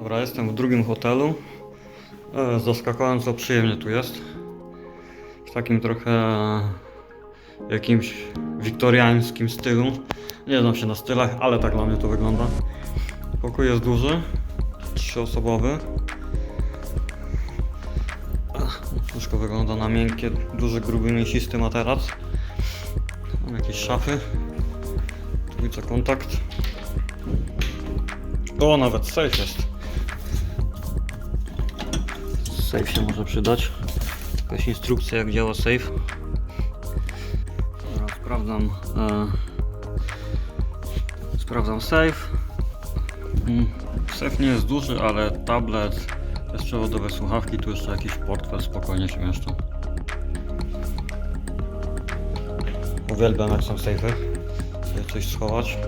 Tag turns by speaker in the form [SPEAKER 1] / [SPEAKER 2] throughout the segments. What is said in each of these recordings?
[SPEAKER 1] Dobra, jestem w drugim hotelu. E, Zaskakująco przyjemnie tu jest. W takim trochę jakimś wiktoriańskim stylu. Nie znam się na stylach, ale tak dla mnie to wygląda. Pokój jest duży, trzyosobowy. Łóżko wygląda na miękkie, duży, gruby, mięsisty materac. Mam jakieś szafy. Trójca kontakt. O, nawet safe jest. Safe się może przydać. Jakaś instrukcja jak działa safe. Dobra, sprawdzam. E, sprawdzam safe. Mm, Safe nie jest duży, ale tablet, bezprzewodowe słuchawki, tu jeszcze jakiś portfel spokojnie się mieszczą. Uwielbiam jak są safe'y. Sobie coś schować.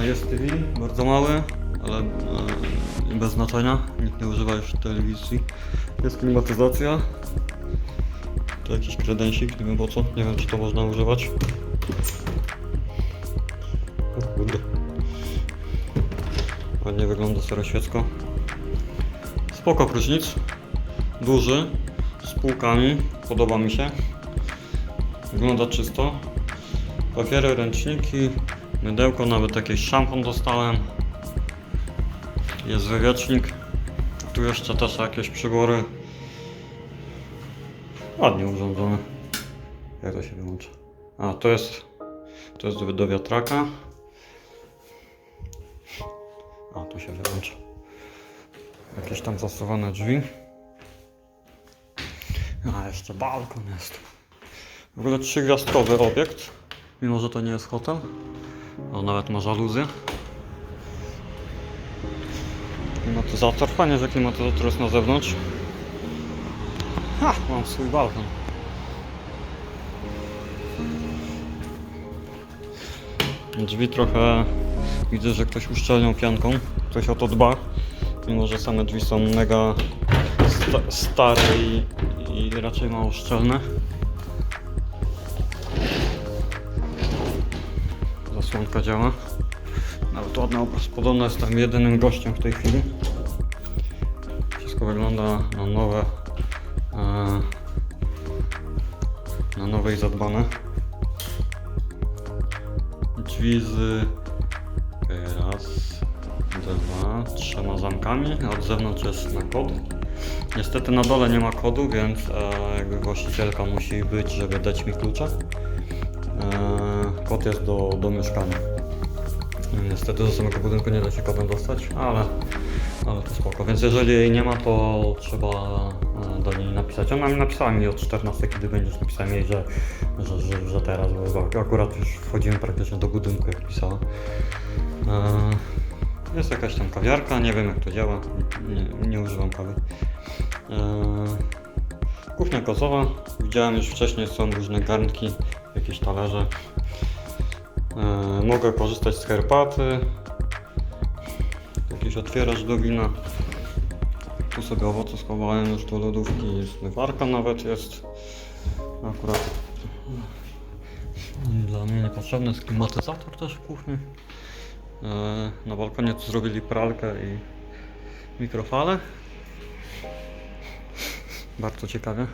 [SPEAKER 1] E, Jest TV, bardzo mały, ale e, bez znaczenia. Nikt nie używa już telewizji. Jest klimatyzacja. To jakiś kredensik, nie wiem po co. Nie wiem czy to można używać. O kurde. Ładnie wygląda staroświecko. Spoko prysznic. Duży. Z półkami. Podoba mi się. Wygląda czysto. Papiery, ręczniki, mydełko, nawet jakiś szampon dostałem. Jest wywiecznik. Tu jeszcze też jakieś przybory. Ładnie urządzone. Jak to się wyłącza? A, to jest, to jest do, wiatraka. A, tu się wyłącza. Jakieś tam zasuwane drzwi. A, jeszcze balkon jest. W ogóle trzygwiazdkowy obiekt, mimo że to nie jest hotel. O, nawet ma żaluzję. Klimatyzator. Fajnie, że klimatyzator jest na zewnątrz. Ha, mam swój balkon. Drzwi trochę widzę, że ktoś uszczelniał pianką. Ktoś o to dba. Mimo, że same drzwi są mega sta stare i, i raczej mało szczelne. Zasłonka działa. Nawet ładny obraz. Podobno jestem jedynym gościem w tej chwili. Wszystko wygląda na nowe. E, na nowe i zadbane. Drzwi z raz, dwa, trzema zamkami. Od zewnątrz jest na kod. Niestety na dole nie ma kodu, więc e, jakby właścicielka musi być, żeby dać mi klucze. E, kod jest do, do mieszkania. Niestety do samego budynku nie da się kodem dostać, ale, ale to spoko. Więc jeżeli jej nie ma, to trzeba e, do niej napisać. Ona mi napisała mi od 14, kiedy będziesz napisałem jej, że, że, że, że teraz, bo akurat już wchodzimy praktycznie do budynku, jak pisała. E, Jest jakaś tam kawiarka, nie wiem jak to działa, nie, nie używam kawy. E, Kuchnia kozowa, widziałem już wcześniej, są różne garnki, jakieś talerze. Mogę korzystać z herbaty. Jakiś otwieracz do wina. Tu sobie owoce schowałem już do lodówki. Zmywarka nawet jest. Akurat dla mnie niepotrzebny jest klimatyzator też w kuchni. E, na balkonie tu zrobili pralkę i mikrofale. Bardzo ciekawie.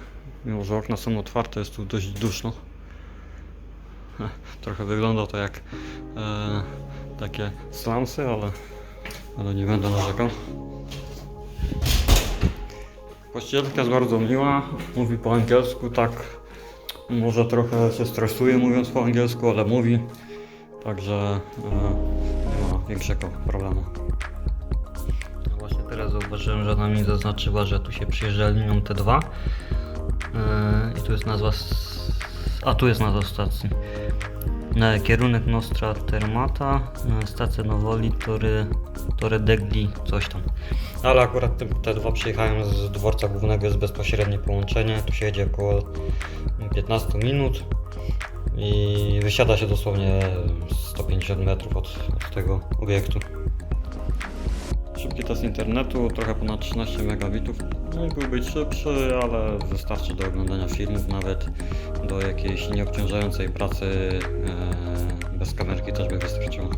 [SPEAKER 1] Mimo, że okna są otwarte, jest tu dość duszno. Trochę wygląda to jak e, takie slumsy, ale, ale nie będę narzekał. Właścicielka jest bardzo miła, mówi po angielsku, tak może trochę się stresuje mówiąc po angielsku, ale mówi, także e, nie ma większego problemu. No Właśnie teraz zauważyłem, że ona mi zaznaczyła, że tu się przyjeżdża linią T2 Yy, i tu jest nazwa a tu jest nazwa stacji Na kierunek Nostra Termata stacja Nowoli Tory, Torre degli coś tam ale akurat tym te dwa przyjechałem z dworca głównego jest bezpośrednie połączenie tu się jedzie około 15 minut i wysiada się dosłownie 150 metrów od, od tego obiektu Szybki test internetu, trochę ponad 13 megabitów. Mógłby być szybszy, ale wystarczy do oglądania filmów, nawet do jakiejś nieobciążającej pracy e, bez kamerki też by wystarczyło.